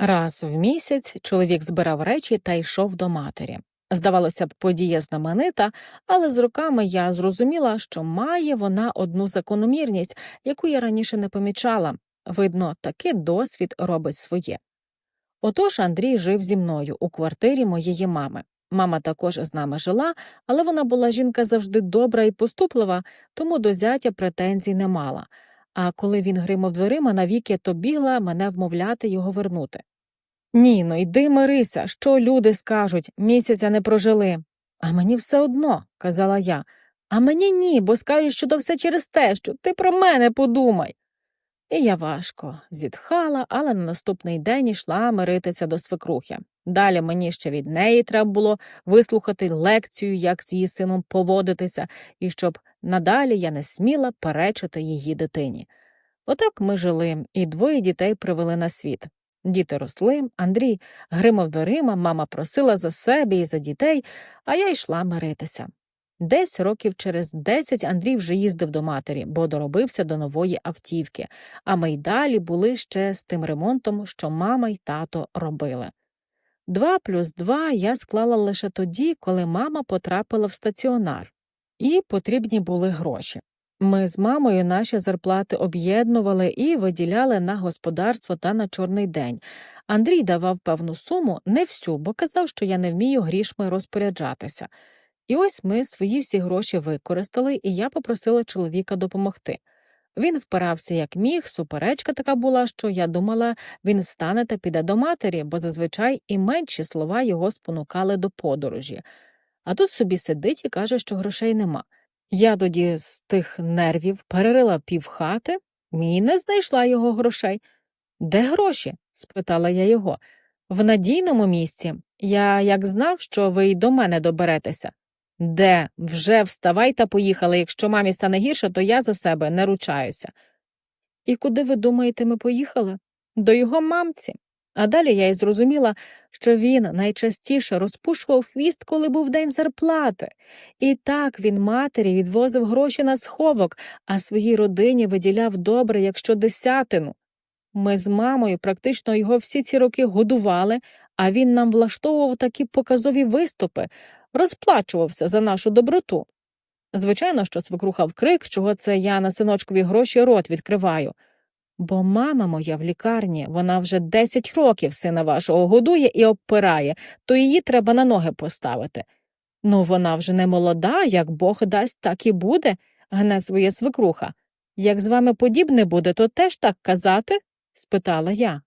Раз в місяць чоловік збирав речі та йшов до матері. Здавалося б, подія знаменита, але з роками я зрозуміла, що має вона одну закономірність, яку я раніше не помічала. Видно, таки досвід робить своє. Отож Андрій жив зі мною у квартирі моєї мами. Мама також з нами жила, але вона була жінка завжди добра і поступлива, тому до зятя претензій не мала. А коли він гримав дверима навіки, то бігла мене вмовляти його вернути. Ні, ну йди мирися, що люди скажуть, місяця не прожили. А мені все одно, казала я. А мені ні, бо скажуть, що то все через те, що ти про мене подумай. І я важко зітхала, але на наступний день йшла миритися до свекрухи. Далі мені ще від неї треба було вислухати лекцію, як з її сином поводитися, і щоб надалі я не сміла перечити її дитині. Отак ми жили, і двоє дітей привели на світ. Діти росли, Андрій гримав дверима, мама просила за себе і за дітей, а я йшла миритися. Десь років через десять Андрій вже їздив до матері, бо доробився до нової автівки, а ми й далі були ще з тим ремонтом, що мама й тато робили. Два плюс два я склала лише тоді, коли мама потрапила в стаціонар, і потрібні були гроші. Ми з мамою наші зарплати об'єднували і виділяли на господарство та на чорний день. Андрій давав певну суму, не всю, бо казав, що я не вмію грішми розпоряджатися. І ось ми свої всі гроші використали, і я попросила чоловіка допомогти. Він впирався як міг, суперечка така була, що я думала, він встане та піде до матері, бо зазвичай і менші слова його спонукали до подорожі. А тут собі сидить і каже, що грошей нема. Я тоді з тих нервів перерила півхати і не знайшла його грошей. Де гроші? спитала я його. В надійному місці. Я як знав, що ви й до мене доберетеся. Де? Вже вставай та поїхали. Якщо мамі стане гірше, то я за себе не ручаюся. І куди ви думаєте, ми поїхали? До його мамці. А далі я й зрозуміла, що він найчастіше розпушував хвіст, коли був день зарплати. І так він матері відвозив гроші на сховок, а своїй родині виділяв добре, якщо десятину. Ми з мамою практично його всі ці роки годували, а він нам влаштовував такі показові виступи, розплачувався за нашу доброту. Звичайно, що свекруха вкрик, чого це я на синочкові гроші рот відкриваю. Бо мама моя в лікарні, вона вже 10 років сина вашого годує і обпирає, то її треба на ноги поставити. Ну, вона вже не молода, як Бог дасть, так і буде, гне своє свекруха. Як з вами подібне буде, то теж так казати? спитала я.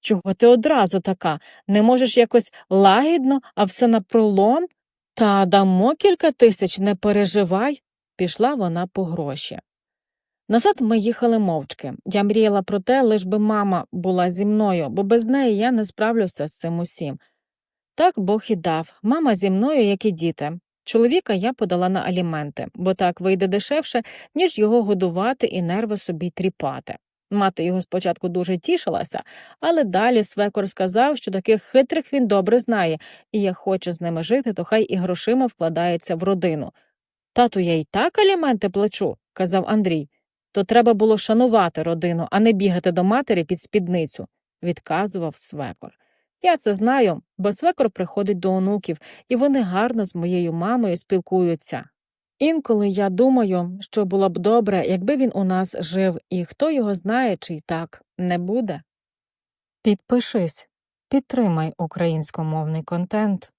Чого ти одразу така? Не можеш якось лагідно, а все напролом? Та дамо кілька тисяч, не переживай, пішла вона по гроші. Назад ми їхали мовчки. Я мріяла про те, лиш би мама була зі мною, бо без неї я не справлюся з цим усім. Так Бог і дав мама зі мною, як і діти. Чоловіка я подала на аліменти, бо так вийде дешевше, ніж його годувати і нерви собі тріпати. Мати його спочатку дуже тішилася, але далі свекор сказав, що таких хитрих він добре знає, і як хоче з ними жити, то хай і грошима вкладається в родину. Тату, я й так аліменти плачу, казав Андрій. То треба було шанувати родину, а не бігати до матері під спідницю, відказував свекор. Я це знаю, бо свекор приходить до онуків, і вони гарно з моєю мамою спілкуються. Інколи я думаю, що було б добре, якби він у нас жив, і хто його знає, чи й так не буде. Підпишись, підтримай українськомовний контент.